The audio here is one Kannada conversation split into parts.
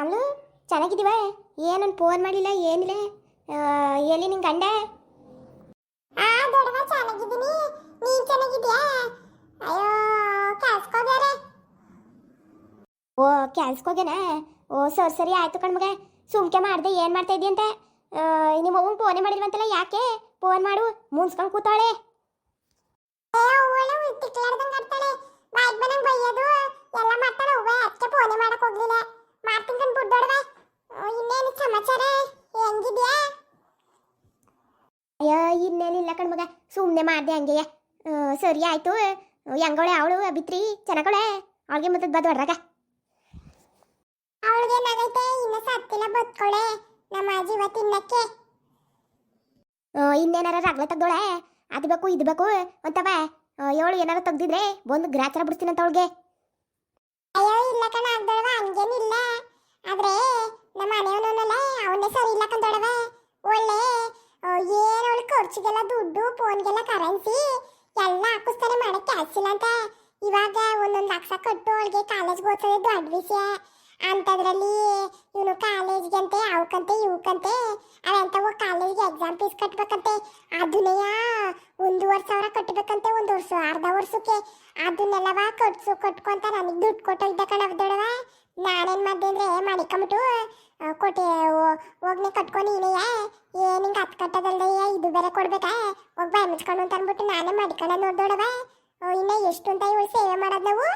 ಕಮಲು ಚೆನ್ನಾಗಿದ್ದೀವ? ಏನನ್ ಫೋನ್ ಮಾಡಿಲ್ಲ ಏನಿಲ್ಲ? ಎಲ್ಲಿ ನಿನ್ ಗಂಡ? ಆ ದೊಡ್ಡವ ಚೆನ್ನಾಗಿದ್ದೀನಿ. ನೀನ್ ಚೆನ್ನಾಗಿದ್ಯಾ ಅಯ್ಯೋ ಕೆಲ್ಸ್ಕೋಗ್ಯಾರೆ ಓ ಕೆಲ್ಸಕ್ಕೋಗ್ಯಾನ ಓ ಸರಿ ಸರಿ ಆಯ್ತು ಕಣ್ಮಗ ಸುಮ್ಕೆ ಮಾಡ್ದೆ ಏನ್ ಮಾಡ್ತಾ ಆ, ನಿಮ್ಮ ಅವ್ವಂಗ್ ಫೋನೇ ಮಾಡಿಲ್ವಂತಲ್ಲ ಯಾಕೆ? ಫೋನ್ ಮಾಡು ಮುನ್ಸ್ಕೊಂಡ್ ಕೂತಾಳೆ. ಎಲ್ಲ ಮಾಡ್ತಾಳೆ ಹೋಗ್ಲಿಲ್ಲ. ಕಣ್ ಬುಡ್ಡೋಡ್ವೆ ಇನ್ನೇನು ಸಮಾಚಾರ? ಹೆಂಗಿದ್ಯಾ? ಅಯ್ಯೋ ಇನ್ನೇನಿಲ್ಲ ಕಣ್ಮಗ ಸುಮ್ಮನೆ ಮಾಡ್ದೆ ಹಂಗೆಯ ಸರಿ ಆಯ್ತು. ಹೆಂಗವಳೆ ಅವಳು ಬಿತ್ರಿ ಚೆನ್ನಾಗವಳೆ ಅವಳಿಗೆ ಮತ್ತೆ ಬದ್ ಹೊಡ್ರಾಗ ಅವಳಿಗೆ ಏನಾಗೈತೆ? ಇನ್ನ ಸತ್ತಿಲ್ಲ ಬದ್ಕೊಳೆ. ನಮ್ಮ ಜೀವ ತಿನ್ನಕ್ಕೆ. ಇನ್ನೇನಾರ ರಗ್ಲ ತೆಗ್ದೋಳೆ? ಅದು ಬೇಕು ಇದು ಬೇಕು ಅಂತವ? ಏಳು ಏನಾರ ತೆಗ್ದಿದ್ರೆ ಬಂದು ಗ್ರಾಚಾರ ಬಿಡ್ತೀನಂತ ಅವಳಿಗೆ. ಇಲ್ಲ ಕಣ ಆಗ್ದೊಡವ ಹಂಗೇನಿಲ್ಲ ಆದ್ರೆ ನಮ್ಮ ಮನೆಯವನಲ್ಲ ಅವನೇ ಸರಿ ಇಲ್ಲ ಕಂದೊಡವ ಒಳ್ಳೆ ಏನ್ ಅವಳು ಖರ್ಚಿಗೆಲ್ಲ ದುಡ್ಡು, ಫೋನ್ಗೆಲ್ಲ ಕರೆನ್ಸಿ, ಎಲ್ಲ ಹಾಕಿಸ್ತಾನೆ ಮಾಡಕ್ಕೆ ಕ್ಯಾಶ್ ಇಲ್ಲ ಅಂತ. ಇವಾಗ ಒಂದೊಂದು ಲಕ್ಷ ಕಟ್ಟು ಅವಳಿಗೆ ಕಾಲೇಜ್ಗೆ ಓದ್ತದೆ ದೊಡ್ಡ ವಿಷಯ. ಅಂಥದ್ರಲ್ಲಿ ಇವನು ಕಾಲೇಜ್ಗೆ ಅಂತೆ ಅವಕ್ಕಂತೆ ಇವಕ್ಕಂತೆ ಅದಂತವ ಕಾಲೇಜ್ಗೆ ಎಕ್ಸಾಮ್ ಫೀಸ್ ಕಟ್ಬೇಕಂತೆ. ಅದನ್ನೇ ವರ್ಷ ಸಾವಿರ ಕಟ್ಟಬೇಕಂತೆ ಒಂದು ವರ್ಷ, ಅರ್ಧ ವರ್ಷಕ್ಕೆ. ಅದನ್ನೆಲ್ಲವ ಕಟ್ಸು ಕಟ್ಕೊಂತ ನನಗೆ ದುಡ್ಡು ಕೊಟ್ಟೋಗಿದ್ದ ಕಣ ದೊಡವ ನಾನೇನು ಮಾಡಿದೆ ಅಂದರೆ ಮಣಿಕೊಂಬಿಟ್ಟು ಕೊಟ್ಟೆ ಹೋಗ್ನೆ ಕಟ್ಕೊಂಡು ನೀನೆಯ ಏನು ಹಿಂಗೆ ಹತ್ತು ಇದು ಬೇರೆ ಕೊಡ್ಬೇಕಾ? ಹೋಗಿ ಬಾಯ್ ಮುಚ್ಕೊಂಡು ಅಂತ ಅಂದ್ಬಿಟ್ಟು ನಾನೇ ಮಡಿಕೊಂಡ ನೋಡ್ದೊಡವ ಇನ್ನ ಎಷ್ಟು ಅಂತ ಇವಳು ಸೇವೆ ಮಾಡೋದು ನಾವು?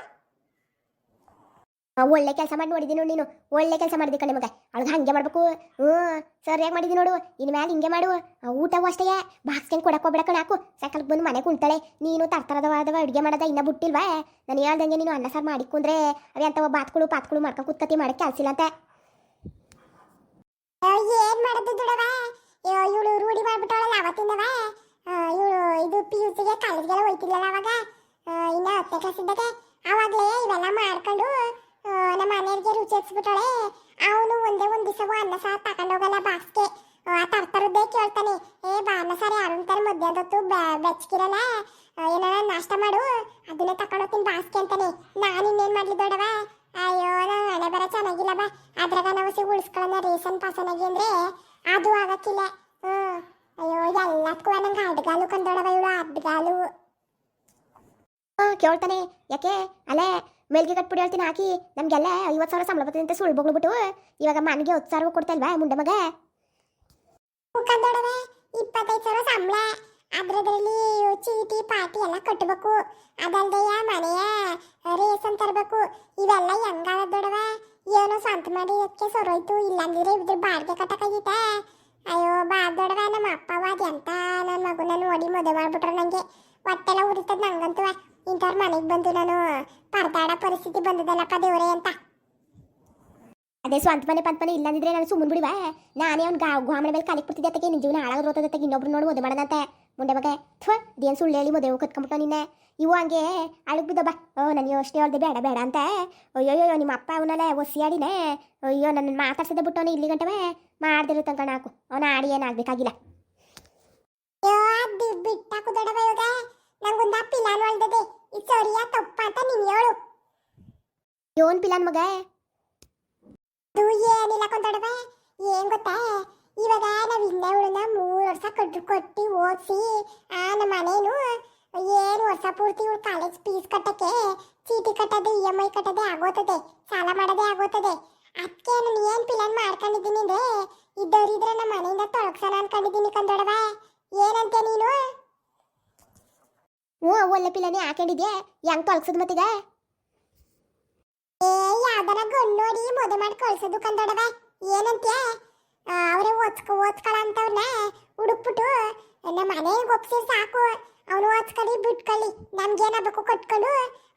ಒಳ್ಳೆ ಕೆಲಸ ಮಾಡಿ ನೋಡಿದಿ ನೋಡು ನೀನು. ಒಳ್ಳೆ ಕೆಲಸ ಮಾಡಿದಿ ಕಣೆ ಮಗ. ಅವಳಿಗೆ ಹಂಗೆ ಮಾಡ್ಬೇಕು. ಹ್ಞೂ, ಸರಿಯಾಗಿ ಮಾಡಿದಿ ನೋಡು. ಇನ್ ಮ್ಯಾಲೆ ಹಿಂಗೆ ಮಾಡು. ಊಟವೂ ಅಷ್ಟೇ. ಬಾಕ್ಸ್ಕೊಂಡು ಕೊಡಕ್ಕೆ ಹೋಗ್ಬೇಡ ಕಣ ಹಾಕು. ಸಾಕಲ್ಗೆ ಬಂದು ಮನೆ ಕುಂತಾಳೆ. ನೀನು ತರ್ತರದವಾದವ ಅಡುಗೆ ಮಾಡದ ಇನ್ನೂ ಬಿಟ್ಟಿಲ್ವಾ? ನಾನು ಹೇಳ್ದಂಗೆ ನೀನು ಅನ್ನ ಸಾರು ಮಾಡಿ ಕುಂದ್ರೆ ಅಂತವ ಬಾತ್ಗಳು ಪಾತ್ಗಳು ಮಾಡ್ಕೊಂಡು ಕುತ್ತತಿ ಮಾಡಕ್ಕೆ ಕೆಲಸಿಲ್ಲ ಅಂತ. ಏನ್ ಮಾಡೋದು ದೊಡವ? ಇವಳು ರೂಢಿ ಮಾಡ್ಬಿಟ್ಟವಳಲ್ಲ ಅವತ್ತಿಂದವ? ಇವಳು ಇದು ಪಿ ಯು ಸಿಗೆ ಕಾಲೇಜ್ಗೆಲ್ಲ ಹೋಯ್ತಿರ್ಲಿಲ್ಲ ಅವಾಗ? ಇನ್ನ ಹತ್ತನೇ ಕ್ಲಾಸ್ ಇದ್ದಾಗ? ಅವಾಗಲೇ ಇವೆಲ್ಲ ಮಾಡ್ಕೊಂಡು ನಮ್ಮ ಮನೆಯವ್ರಿಗೆ ರುಚಿ ಅವನು ಒಂದೇ ಒಂದು ದಿವಸ ಅನ್ನ ಸಾರು ತಗೊಂಡೋಗಲ್ಲ ಬಾಸ್ಕೆ ಆ ತರ್ತರದ್ದೇ ಕೇಳ್ತಾನೆ. ಏ, ಬಾ ಅನ್ನ ಸಾರು ಯಾರು ಅಂತಾನೆ ಮಧ್ಯಾಹ್ನದ ಹೊತ್ತು ಬೆ- ಬೆಚ್ಚಗಿರಲ್ಲ. ಏನಾರ ನಾಷ್ಟ ಮಾಡು. ಅದನ್ನೇ ತಗೊಂಡೋಗ್ತೀನಿ ಬಾಸ್ಕೆ ಅಂತಾನೆ. ನಾನು ಇನ್ನೇನ್ ಮಾಡ್ಲಿ ದೊಡವ ಅಯ್ಯೋ, ನಾನು ಹಣೆ ಬರ ಚೆನ್ನಾಗಿಲ್ಲ ಬಾ. ಅದ್ರಾಗ ನಾವು ಸಿ ಉಳಿಸ್ಕೊಳ್ಳೋಣ ರೇಷನ್ ಪಾಸನಾಗಿ ಅಂದ್ರೆ ಅದು ಆಗಕ್ಕಿಲ್ಲ. ಹ್ಞೂ ಅಯ್ಯೋ, ಎಲ್ಲದಕ್ಕೂ ನಂಗೆ ಅಡ್ಗಾಲು ಕಂದೋಡವ ಇವಳು, ಅಡ್ಗಾಲು. ಕೇಳ್ತಾನೆ. ಯಾಕೆ? ಅಲ್ಲೇ ಮೇಲ್ಗೆ ಕಟ್ಬಿಡಿ ಹೇಳ್ತೀನಿ ಹಾಕಿ. ನಮಗೆಲ್ಲ ಐವತ್ತು ಸಾವಿರ ಸಂಬಳ ಬರ್ತದೆ ಅಂತ ಸುಳ್ಳು ಇವಾಗ ಮನೆಗೆ ಹತ್ತು ಸಾವಿರ ಕೊಡ್ತಾ ಇಲ್ವಾ ಮುಂಡೆ ಮಗ? ಕಂದೊಡವ ಇಪ್ಪತ್ತೈದು ಸಾವಿರ ಸಂಬಳ. ಅದರದ್ರಲ್ಲಿ ಚೀಟಿ ಪಾಟಿ ಎಲ್ಲ ಕಟ್ಟಬೇಕು ಅದಲ್ದೆ ಮನೆಯ ರೇಷನ್ ತರಬೇಕು. ಇವೆಲ್ಲ ಹೆಂಗಾಗ ದೊಡವೆ ಏನೋ ಸ್ವಂತ ಮಾಡಿ ಅದಕ್ಕೆ ಸೊರೋಯ್ತು ಇಲ್ಲಾಂದ್ರೆ ಇದ್ರ ಬಾಡಿಗೆ ಕಟ್ಟಕ್ಕಾಗಿತ್ತ ಅಯ್ಯೋ, ಬಾ ದೊಡವೆ ನಮ್ಮ ಅಪ್ಪವ ಅದೆಂತ ನನ್ನ ಮಗುನ ನೋಡಿ ಮದುವೆ ಮಾಡ್ಬಿಟ್ರೆ ನಂಗೆ. ಹೊಟ್ಟೆಲ್ಲ ಉರಿತದ ನಂಗಂತೂ. ಇಂಥವ್ರ ಮನೆಗೆ ಬಂದು ನಾನು ಪರದಾಡ ಪರಿಸ್ಥಿತಿ ಬಂದದಲ್ಲಪ್ಪ ದೇವರೇ ಅಂತ. ಅದೇ ಸ್ವಂತ ಮನೆ ಪಂತ ಮನೆ ಇಲ್ಲಂದಿದ್ರೆ ನಾನು ಸುಮ್ಮನೆ ಬಿಡಿವಾ. ನಾನೇ ಅವ್ನು ಗಾ ಗಾಮನ ಮೇಲೆ ಕಾಲಿಗೆ ಬಿಡ್ತಿದ್ದೆ ಅದಕ್ಕೆ ನಿನ್ನ ಜೀವನ ಹಾಳಾಗ ರೋತದತ್ತೆ ಇನ್ನೊಬ್ರು ನೋಡಿ ಮದುವೆ ಮಾಡೋದಂತೆ ಮುಂಡೆ ಬಗ್ಗೆ ಥ್ವ ಇದೇನು ಸುಳ್ಳು ಹೇಳಿ ಮದುವೆ ಕತ್ಕೊಂಬಿಟ್ಟು ನಿನ್ನೆ. ಇವು ಹಂಗೆ ಅಳಗ್ ಬಿದ್ದಬ್ಬ ಓ ನನಗೆ ಅಷ್ಟೇ ಹೇಳ್ದೆ ಬೇಡ ಬೇಡ ಅಂತ. ಅಯ್ಯೋ ನಿಮ್ಮ ಅಪ್ಪ ಅವನಲ್ಲ ಒಸಿಯಾಡಿನೇ ಅಯ್ಯೋ ನನ್ನ ಮಾತಾಡ್ಸದೆ ಬಿಟ್ಟು ಅವನು ಇಲ್ಲಿ ಗಂಟವೆ. ಮಾಡ್ದಿರೋ ತನಕ ನಾಕು ಅವನ ಆಡಿ ಏನಾಗಬೇಕಾಗಿಲ್ಲ ಬಿಟ್ಟಾಕು ದೊಡವ ನಂಗೊಂದು ಪಿಲಾನ್ ಒಳ್ದದೆ ಇದು ಸರಿಯಾ ತಪ್ಪ ಅಂತ ನೀನ್ ಹೇಳು. ಯೋನ್ ಪಿಲಾನ್ ಮಗ? ಅದು ಏನಿಲ್ಲ ಕೊಂದೊಡವ ಏನ್ ಗೊತ್ತಾ? ಇವಾಗ ನಾವ್ ಇಲ್ಲೇ ಉಳಿದ ಮೂರು ವರ್ಷ ಕಟ್ಟು ಕೊಟ್ಟಿ ಓದಿಸಿ ಆ ನಮ್ಮ ಮನೇನು ಏಳು ವರ್ಷ ಪೂರ್ತಿ ಇವಳು ಕಾಲೇಜ್ ಫೀಸ್ ಕಟ್ಟಕ್ಕೆ ಚೀಟಿ ಕಟ್ಟದು ಇ ಎಂ ಐ ಕಟ್ಟದೆ ಆಗೋತದೆ ಸಾಲ ಮಾಡೋದೇ ಆಗೋತದೆ. ಅದಕ್ಕೆ ನಾನು ಏನ್ ಪಿಲಾನ್ ಮಾಡ್ಕೊಂಡಿದ್ದೀನಿ ಅಂದ್ರೆ ಇದ್ದವರಿದ್ರೆ ನಮ್ಮ ಮನೆಯಿಂದ ತೊಳಗ್ಸೋಣ ಅನ್ಕೊಂಡಿದ್ದೀನಿ ಕಂದೊಡವ ಏನಂತೆ ನೀನು? ಹ್ಞೂ, ಒಳ್ಳೆ ಪಿಲಾನೇ ಹಾಕೊಂಡಿದ್ಯಾ? ಹೆಂಗ್ ತೊಳಗ್ಸದ್ ಮತ್ತೀಗ? ಏ, ಯಾವ್ದನ ಗಂಡು ನೋಡಿ ಮದುವೆ ಮಾಡಿ ಕಳ್ಸೋದು ಕಂದೊಡವ. ಏನಂತ್ಯ? ಅವರೇ ಓದ್ಕ, ಓದ್ಕಳ ಅಂತವ್ರನ್ನ ಹುಡುಕ್ಬಿಟ್ಟು ನಮ್ಮ ಮನೆಗೆ ಒಪ್ಸಿ ಸಾಕು. ಅವನು ಓದ್ಸ್ಕೊಳ್ಳಿ ಬಿಟ್ಕೊಳ್ಳಿ ನಮ್ಗೇನಾಗಬೇಕು ಕಟ್ಕೊಂಡು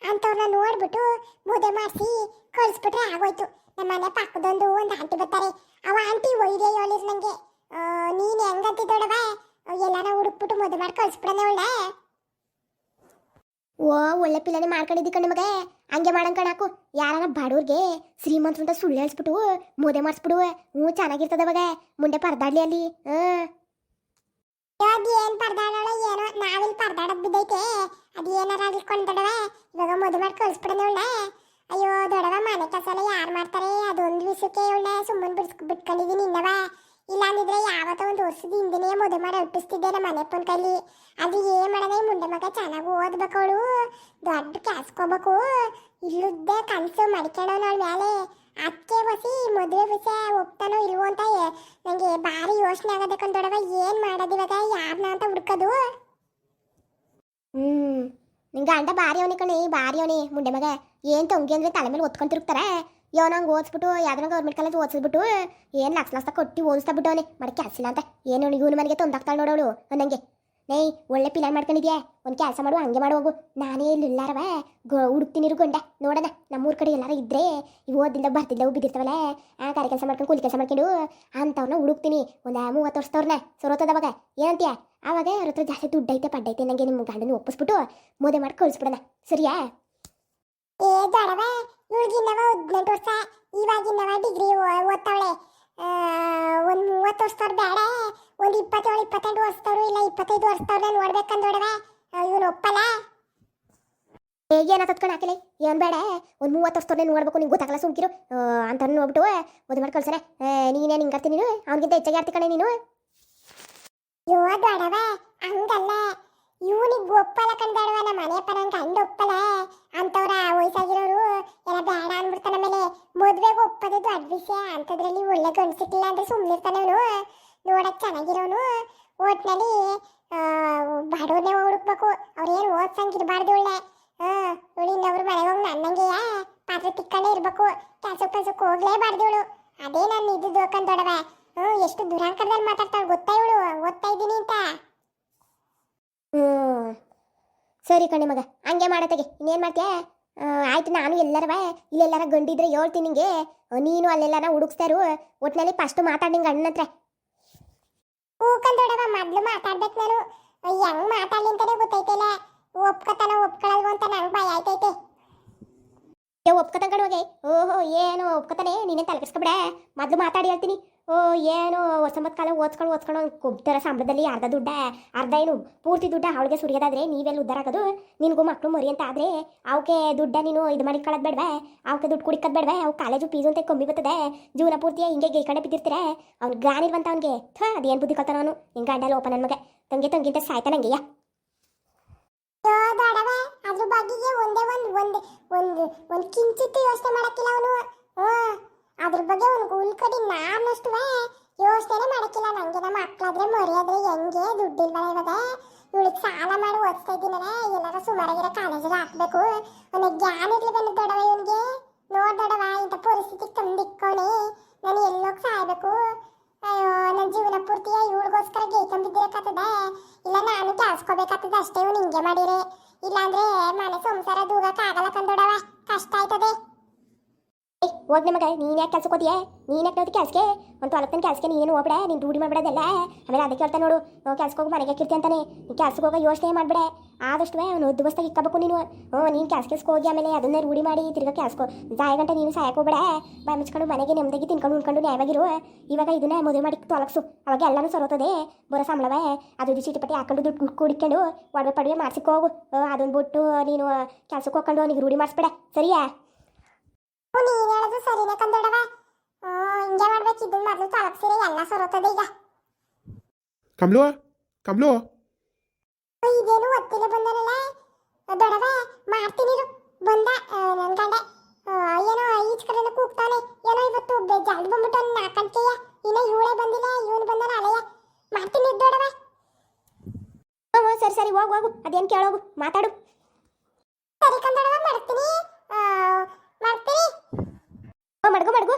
ಅಂತವ್ರನ್ನ ನೋಡ್ಬಿಟ್ಟು ಮದುವೆ ಮಾಡಿಸಿ ಕಳ್ಸ್ಬಿಟ್ರೆ ಆಗೋಯ್ತು. ನಮ್ಮ ಮನೆ ಪಕ್ಕದೊಂದು ಒಂದು ಆಂಟಿ ಬರ್ತಾರೆ. ಅವ ಆಂಟಿ ಒಯ್ದೆ ಹೇಳಿರ್ ನಂಗೆ. ನೀನು ಹೆಂಗಂತಿದ್ದೊಡವ ಎಲ್ಲಾನ ಹುಡುಕ್ಬಿಟ್ಟು ಮದುವೆ ಮಾಡಿ ಕಳ್ಸ್ಬಿಡನೆ ಒಳ್ಳೆ ಓ, ಒಳ್ಳೆ ಪಿಲ್ಲನೆ ಮಾಡ್ಕೊಂಡಿದ್ದಿ ಕಣ್ಣು ಮಗ ಹಂಗೆ ಮಾಡಂಗ್ ಕಣಾಕು ಯಾರನ ಬಡವ್ರಿಗೆ ಶ್ರೀಮಂತ ಅಂತ ಸುಳ್ಳು ಹೇಳ್ಸ್ಬಿಟ್ಟು ಮೋದೆ ಮಾಡಿಸ್ಬಿಡು. ಹ್ಞೂ, ಚೆನ್ನಾಗಿರ್ತದ ಅವಾಗ ಮುಂದೆ ಪರದಾಡ್ಲಿ ಅಲ್ಲಿ. ಹಾಂ. ಅದ್ ಏನ್ ಪರದಾಡೋಳ ಏನೋ, ನಾವಿಲ್ಲಿ ಪರದಾಡೋದ್ ಬಿದ್ದೈತೆ. ಅದು ಏನಾರ ಆಗ್ಲಿಕ್ಕೊಂಡಡವ ಇವಾಗ ಮದುವೆ ಮಾಡಿ ಕಳ್ಸ್ಬಿಡನೆ ಒಳ್ಳೆ ಅಯ್ಯೋ ದೊಡವ ಮನೆ ಕೆಲಸ ಎಲ್ಲ ಯಾರು ಮಾಡ್ತಾರೆ? ಅದೊಂದು ವಿಷಯ ವರ್ಷಕ್ಕೆ ಇವಳನ್ನ ಸುಮ್ಮನೆ ಬಿಡ್ಸ್ ಬಿಟ್ಕೊಂಡಿದ್ದೀನಿ ಇನ್ನವ. ಇಲ್ಲಾಂದಿದ್ರೆ ಯಾವತ್ತೋ ಒಂದು ವರ್ಷದ ಹಿಂದಿನೇ ಮದುವೆ ಮಾಡಿ ಹುಟ್ಟಿಸ್ತಿದ್ದೆ ನಮ್ಮ ಮನೆ ಪನ್ ಕೈಲಿ ಅದು ಏನ್ ಮಾಡೋಣ ಈ ಮಗ? ಚೆನ್ನಾಗಿ ಓದ್ಬೇಕು ಅವಳು. ದೊಡ್ಡ ಕ್ಯಾಸ್ಕೋಬೇಕು ಇಲ್ಲದ್ದೇ ಕನಸು ಮಡ್ಕೊಳ್ಳೋಣ ಅವಳ ಮೇಲೆ ಅದಕ್ಕೆ ಬಸಿ ಮದುವೆ ವಿಷಯ ಒಪ್ತಾನೋ ಇಲ್ವೋ ಅಂತ ನಂಗೆ ಭಾರಿ ಯೋಚನೆ ಆಗದೆ ದೊಡವ ಏನು ಮಾಡೋದು ಇವಾಗ? ಯಾರನ್ನ ಅಂತ ಹುಡ್ಕೋದು. ಹ್ಞೂ ನಿಂಗೆ ಗಂಡ ಭಾರಿ ಅವನಿ ಕಣಿ, ಭಾರಿ ಅವನಿ ಮುಂಡೆ ಮಗ. ಏನ್ ತಂಗಿ ಅಂದ್ರೆ ತಲೆ ಮೇಲೆ ಒತ್ಕೊಂಡ್ ಯೋ, ನಂಗೆ ಓದಿಸ್ಬಿಟ್ಟು ಯಾವ್ದನ್ನ ಗೌರ್ಮೆಂಟ್ ಕಾಲೇಜ್ ಓದಿಸ್ಬಿಟ್ಟು ಏನ್ ಲಕ್ಷ ಲಕ್ಷ ಕೊಟ್ಟು ಓದಿಸ್ತಾ ಬಿಟ್ಟು ಅವನಿ. ಮಾಡಿ ಕೆಲಸ ಅಂತ. ಏನು ಇವನು ಮನೆಗೆ ತೊಂದಾಗ್ತಾಳೆ ನೋಡೋಳು ನಂಗೆ ನೈ ಒಳ್ಳೆ ಪಿಲಾನ್ ಮಾಡ್ಕೊಂಡಿದ್ಯಾ? ಒಂದು ಕೆಲಸ ಮಾಡು, ಹಂಗೆ ಮಾಡು ಹೋಗು. ನಾನೇ ಇಲ್ಲಿ ಇಲ್ಲಾರವ. ಗೊ, ಹುಡುಕ್ತೀನಿ ಇರ್ಕೊಂಡೆ ನೋಡೋಣ. ನಮ್ಮೂರ ಕಡೆ ಎಲ್ಲಾರು ಇದ್ರೆ ಇವು ಓದಿಂದ ಬರ್ತಿದ್ದವು ಬಿದ್ದಿರ್ತಾವಲ್ಲ ಆ ಕಾರ್ಯ ಕೆಲಸ ಮಾಡ್ಕೊಂಡು, ಕೂಲಿ ಕೆಲಸ ಮಾಡ್ಕೊಂಡು ಅಂಥವ್ರನ್ನ ಹುಡುಕ್ತೀನಿ. ಒಂದು ಮೂವತ್ತು ವರ್ಷದವ್ರನ್ನ ಸೊರೋತದವಾಗ ಏನಂತೀಯ? ಆವಾಗ ಅವ್ರ ಹತ್ರ ಜಾಸ್ತಿ ದುಡ್ಡು ಐತೆ ಪಡ್ಡೈತೆ ನನಗೆ ನಿಮ್ಮ ಗಂಡನ ಒಪ್ಪಿಸ್ಬಿಟ್ಟು ಮದುವೆ ಮಾಡಿ ಕಳಿಸ್ಬಿಡೋಣ. ಸರಿಯಾ? ಏ ದೊಡವ ನವ ಹದಿನೆಂಟು ವರ್ಷ ಇವಾಗಿನ್ನವ ಡಿಗ್ರಿ ಓದ್ತಾವಳೆ. ಒಂದು ಮೂವತ್ತು ವರ್ಷದವ್ರು ಬೇಡ ಒಂದು ಇಪ್ಪತ್ತೇಳು, ಇಪ್ಪತ್ತೆಂಟು ವರ್ಷದವ್ರು ಇಲ್ಲ, ಇಪ್ಪತ್ತೈದು ವರ್ಷದವ್ರನ್ನ ನೋಡ್ಬೇಕಂದೊಡವ ಇವನು ಒಪ್ಪಲ್ಲ. ಹೇಗೆ ಏನ ತತ್ಕೊಂಡು ಹಾಕಿಲ್ಲ ಏನು ಬೇಡ ಒಂದು ಮೂವತ್ತು ವರ್ಷದವ್ರನ್ನೇ ನೋಡ್ಬೇಕು, ನಿಂಗೆ ಗೊತ್ತಾಗಲ್ಲ ಸುಮ್ಕಿರು. ಅಂತ ನೋಡ್ಬಿಟ್ಟು, ಮದುವೆ ಮಾಡಿ ಕಳ್ಸರೆ ನೀನೇ ಹಿಂಗರ್ತೀನಿ ನೀನು? ಅವನಿಗಿಂತ ಹೆಚ್ಚಾಗಿ ಆಡ್ತಿ ಕಣೆ ನೀನು? ಯೋ ದೊಡವ ಹಂಗಲ್ಲ. ಇವನಿಗೆ ಒಪ್ಪಲ್ಲ ಕಂದೊಡವ ನಮ್ಮ ಮನೆ ಪರ ಗಂಡ ಒಪ್ಪಲ್ಲ. ಅಂತವ್ರ ವಯಸ್ಸಾಗಿರೋರು ಎಲ್ಲ ಬೇಡ ಅಂದ್ಬಿಡ್ತಾನ ಮೇಲೆ ಮದ್ವೆಗೆ ಒಪ್ಪದು ದೊಡ್ಡ ವಿಷಯ ಅಂಥದ್ರಲ್ಲಿ ಒಳ್ಳೆ ಗಂಡು ಸಿಕ್ಕಿಲ್ಲ ಅಂದ್ರೆ ಸುಮ್ಮನಿರ್ತಾನೆ ಅವನು. ನೋಡಕ್ ಚೆನ್ನಾಗಿರೋನು. ಒಟ್ನಲ್ಲಿ ಬಡವ್ರನ್ನೇ ಹುಡುಕ್ಬೇಕು. ಅವ್ರೇನು ಓದ್ಸಂಗಿರ್ಬಾರ್ದು ಒಳ್ಳೆ. ಇವಳು ಇನ್ನೊಬ್ರು ಮನೆಗೆ ಹೋಗಿ ನನ್ನಂಗೆಯ? ಪಾತ್ರೆ ತಿಕ್ಕಂಡೇ ಇರ್ಬೇಕು. ಕೆಲ್ಸಕ್ಕೆ ಕೆಲ್ಸಕ್ಕೆ ಹೋಗ್ಲೇಬಾರ್ದು ಇವಳು. ಅದೇ ನಾನು ಇದು ದೊಡ್ಡವ ಹ್ಞೂ ಎಷ್ಟು ದುರಾಂಕರದಲ್ಲಿ ಮಾತಾಡ್ತಾಳೆ ಗೊತ್ತಾ ಇವಳು ಓದ್ತಾ ಇದ್ದೀನಿ ಅಂತ ಹ್ಞೂ ಸರಿ ಕಣೆ ಮಗ ಹಂಗೆ ಮಾಡತ್ತಗೆ ಇನ್ನೇನು ಮಾಡ್ತೀಯ? ಆಯ್ತು ನಾನು ಎಲ್ಲರವ ಇಲ್ಲೆಲ್ಲಾರ ಗಂಡಿದ್ರೆ ಹೇಳ್ತೀನಿ ನಿಂಗೆ. ನೀನು ಅಲ್ಲೆಲ್ಲಾರ ಹುಡುಕ್ಸ್ತಾರು ಒಟ್ನಲ್ಲಿ ಫಸ್ಟ್ ಮಾತಾಡಿ ನಿಂಗೆ ಅಣ್ಣತ್ರ ಹತ್ರ. ಹೂಕಂದೊಡವ ಮೊದ್ಲು ಮಾತಾಡ್ಬೇಕು ನಾನು. ಹೆಂಗ್ ಮಾತಾಡ್ಲಿ ಅಂತಾನೆ ಗೊತ್ತೈತಿಲ್ಲ. ಒಪ್ಕೊತಾನ ಒಪ್ಕೊಳ್ಳಲ್ವ ಅಂತ ನಂಗೆ ಭಯ ಆಯ್ತೈತೆ. ಏ ಕಡೆ ಹೋಗಿ ಓಹೋ ಏನು ಒಪ್ಕೊತಾನೆ? ನೀನೇ ತಲುಪಿಸ್ಕೊಬಿಡ ಮೊದ್ಲು ಮಾತಾಡಿ ಹೇಳ್ತೀನಿ. ಏನು? ಹೊಸಂಬತ್ ಕಾಲ ಓದ್ಸ್ಕೊಂಡು ಓದ್ಸ್ಕೊಂಡು ಕೊಡ್ತಾರ ಸಂಬಳದಲ್ಲಿ ಅರ್ಧ ದುಡ್ಡ, ಅರ್ಧ ಏನು, ಪೂರ್ತಿ ದುಡ್ಡ ಅವಳಿಗೆ ಸುರಿಯೋದಾದ್ರೆ ನೀವೆಲ್ಲ ಉದ್ದಾರ ಆಗೋದು. ನಿನಗೂ ಮಕ್ಕಳು ಮರಿ ಅಂತ ಆದರೆ ಅವಕ್ಕೆ ದುಡ್ಡ ನೀನು ಇದು ಮಾಡಿ ಕಳದ್ ಬೇಡವೆ. ಅವಕ್ಕೆ ದುಡ್ಡು ಕುಡಿಕೋದು ಬೇಡವೆ. ಅವು ಕಾಲೇಜು ಫೀಸು ಅಂತ ಕಮ್ಮಿ ಬರ್ತದೆ. ಜೀವನ ಪೂರ್ತಿ ಹಿಂಗೆ ಗೈಕಂಡೆ ಬಿದ್ದಿರ್ತಾರೆ? ಅವ್ನು ಗಾನಿಲ್ವಂತ ಅವ್ನಿಗೆ. ಥಾ, ಅದೇನು ಬುದ್ಧಿ ಕಲ್ತಾನ ಅವನು? ಹಿಂಗೆ ಗಂಡಲ್ಲ ಓಪನ್ ನನ್ನ ಮಗ. ತಂಗಿ ತಂಗಿಂತ ಸಾಯ್ತಾನಂಗೆಯ ಯೋ. ದೊಡವ ಅದ್ರ ಬಗ್ಗೆಗೆ ಒಂದೇ ಒಂದು ಒಂದು ಒಂದು ಒಂದು ಕಿಂಚಿತ್ತು ಯೋಚನೆ ಮಾಡೋಕ್ಕಿಲ್ಲ ಅವನು. ಅದ್ರ ಬಗ್ಗೆ ಒಂದು ಉಳ್ಕಡಿ ನಾನಷ್ಟು ಯೋಚನೆ ಮಾಡಕ್ಕಿಲ್ಲ. ನಂಗೆ ನಮ್ಮ ಮಕ್ಕಳಾದ್ರೆ ಮರಿಯಾದ್ರೆ ಹೆಂಗೆ ದುಡ್ಡಿಲ್ವಲ್ಲ ಇವಾಗ? ಇವಳಿಗೆ ಸಾಲ ಮಾಡಿ ಓದಿಸ್ತಾ ಇದ್ದೀನಲ್ಲ ಎಲ್ಲಾರ ಸುಮಾರಾಗಿರೋ ಕಾಲೇಜಿಗೆ ಹಾಕ್ಬೇಕು. ಅವನಿಗೆ ಜ್ಞಾನ ಇರ್ಲಿ ಬಂದು ದೊಡವ ಇವನಿಗೆ. ನೋಡ್ ದೊಡವ ಇಂಥ ಪರಿಸ್ಥಿತಿ ತಂದಿಕ್ಕೋಣಿ. ನಾನು ಎಲ್ಲೋಗಿ ಸಾಯ್ಬೇಕು? ಅಯ್ಯೋ ನನ್ನ ಜೀವನ ಪೂರ್ತಿ ಇವಳಿಗೋಸ್ಕರ ಗೇಯ್ಕೊಂಬಿದ್ದಿರಕ್ಕಾಗ್ತದ ಇಲ್ಲ, ನಾನು ಕೆಲ್ಸ್ಕೋಬೇಕಾಗ್ತದ ಅಷ್ಟೇ ಇವ್ನು ಹಿಂಗೆ ಮಾಡಿರಿ. ಇಲ್ಲಾಂದ್ರೆ ಮನೆ ಸಂಸಾರ ದೂಗಕ್ಕೆ ಏಯ್ ಹೋಗ್ ನೀನು ನೀನ್ ಯಾಕೆ ಕೆಲ್ಸಕ್ಕೆ ನೀನ್ ಯಾಕೆ ನೋಡ್ತಿ ಕೆಲ್ಸಕ್ಕೆ? ಒಂದು ತೊಲತ್ತನ ಕೆಲ್ಸಕ್ಕೆ ನೀನು ಹೋಗ್ಬೇಡ ನೀನು ರೂಢಿ ಮಾಡ್ಬಿಡೋದಲ್ಲ. ಆಮೇಲೆ ಅದಕ್ಕೆ ಹೇಳ್ತಾ ನೋಡು ಕೆಲ್ಸಕ್ಕೆ ಹೋಗಿ, ಮನೆಗೆ ಹಾಕಿರ್ತಿ ಅಂತಾನೆ. ನೀ ಕೆಲ್ಸಕ್ಕೆ ಹೋಗೋ ಯೋಚನೆ ಮಾಡ್ಬೇಡ. ಆದಷ್ಟು ಅವನು ಉದ್ದು ಬಸ್ತಾಗ ಇಕ್ಕಬೇಕು ನೀನು. ಹ್ಞೂ ನೀನು ಕೆಲ್ಸ ಕೆಲ್ಸಕ್ಕೆ ಹೋಗಿ ಆಮೇಲೆ ಅದನ್ನೇ ರೂಢಿ ಮಾಡಿ ತಿರ್ಗಾ ಕೆಲ್ಸಕ್ಕೆ ಜಾಯ ಗಂಟೆ ನೀನು ಸಾಯಕ್ಕೆ ಹೋಗ್ಬೇಡ. ಬಾಯ್ ಮುಚ್ಕೊಂಡು ಮನೆಗೆ ನೆಮ್ಮದಿಗೆ ತಿನ್ಕೊಂಡು ಉಣ್ಕೊಂಡು ನ್ಯಾಯವಾಗಿರು. ಇವಾಗ ಇದನ್ನ ಮದುವೆ ಮಾಡಿ ತೊಲಗಿಸು. ಅವಾಗ ಎಲ್ಲನೂ ಸರೋತದೆ. ಬರೋ ಸಂಬಳವೇ, ಅದು ಇದು ಚೀಟಿಪಟ್ಟಿ ಹಾಕೊಂಡು ದುಡ್ಡು ಕುಡಿಕೊಂಡು ಒಡವೆ ಪಡವೆ ಮಾಡ್ಸಿಕ್ ಹೋಗು. ಅದನ್ನ ಬಿಟ್ಟು ನೀನು ಕೆಲ್ಸಕ್ಕೆ ಹೋಗ್ಕೊಂಡು ಅವನಿಗೆ ರೂಢಿ ಮಾಡಿಸ್ಬೇಡ. ಸರಿಯಾ? ಹ್ಞೂ ನೀನ್ ಹೇಳೋದು ಸರಿನೇ ಕಂದೊಡವ ಹಿಂಗೆ ಮಾಡ್ಬೇಕು. ಇದನ್ನ ಮೊದಲು ತಲಪ್ಸಿರಿ ಎಲ್ಲ ಸರೋತದೆ ಈಗ. ಕಮ್ಲು ಕಮ್ಲು ಇದೇನು ಒತ್ತಿಲ್ಲ ಬಂದನಲ್ಲ? ದೊಡವ ಮಾಡ್ತೀನಿ ಇರು. ಬಂದ ಆ, ನನ್ ಗಂಡ ಆ, ಏನೋ ಈಚ್ ಕಡೆನ ಕೂಗ್ತಾನೆ ಏನೋ ಇವತ್ತು ಬೆ- ಜಲ್ದಿ ಬಂದ್ಬಿಟ್ಟು ಅವ್ನು ನಾಲ್ಕಂತೆಯ ಇನ್ನ ಇವಳೇ ಬಂದಿಲ್ಲ ಇವನು ಬಂದನ ಅಲೆಯ ಮಾಡ್ತೀನಿ ಇರು ದೊಡವ ಹ್ಞೂ ಹ್ಞೂ, ಸರಿ ಸರಿ ಹೋಗು ಹೋಗು ಅದೇನು ಕೇಳೋಗು ಮಾತಾಡು ಸರಿ ಕಂದೊಡವ ಮಾಡ್ತೀನಿ ಆ, ಮಾಡ್ತೀನಿ ಹ್ಞೂ ಮಡ್ಗು ಮಡ್ಗು